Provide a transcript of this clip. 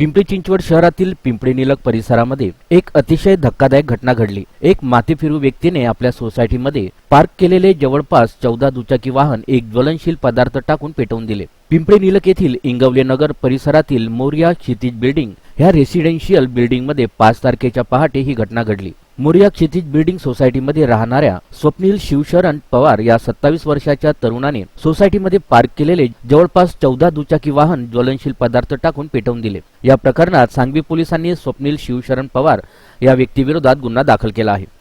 पिंपरी चिंचवड शहरातील पिंपरी निलक परिसरामध्ये एक अतिशय धक्कादायक घटना घडली. एक माथेफिरू व्यक्तीने आपल्या सोसायटीमध्ये पार्क केलेले जवळपास चौदा दुचाकी वाहन एक ज्वलनशील पदार्थ टाकून पेटवून दिले. पिंपरी निलक येथील इंगवले नगर परिसरातील मोर्या क्षितिज बिल्डिंग ह्या रेसिडेन्शियल बिल्डिंगमध्ये पाच तारखेच्या पहाटे ही घटना घडली. मोर्या क्षितिज बिल्डिंग सोसायटीमध्ये राहणाऱ्या स्वप्नील शिवशरण पवार या सत्तावीस वर्षाच्या तरुणाने सोसायटीमध्ये पार्क केलेले जवळपास चौदा दुचाकी वाहन ज्वलनशील पदार्थ टाकून पेटवून दिले. या प्रकरणात सांगवी पोलिसांनी स्वप्नील शिवशरण पवार या व्यक्तीविरोधात गुन्हा दाखल केला आहे.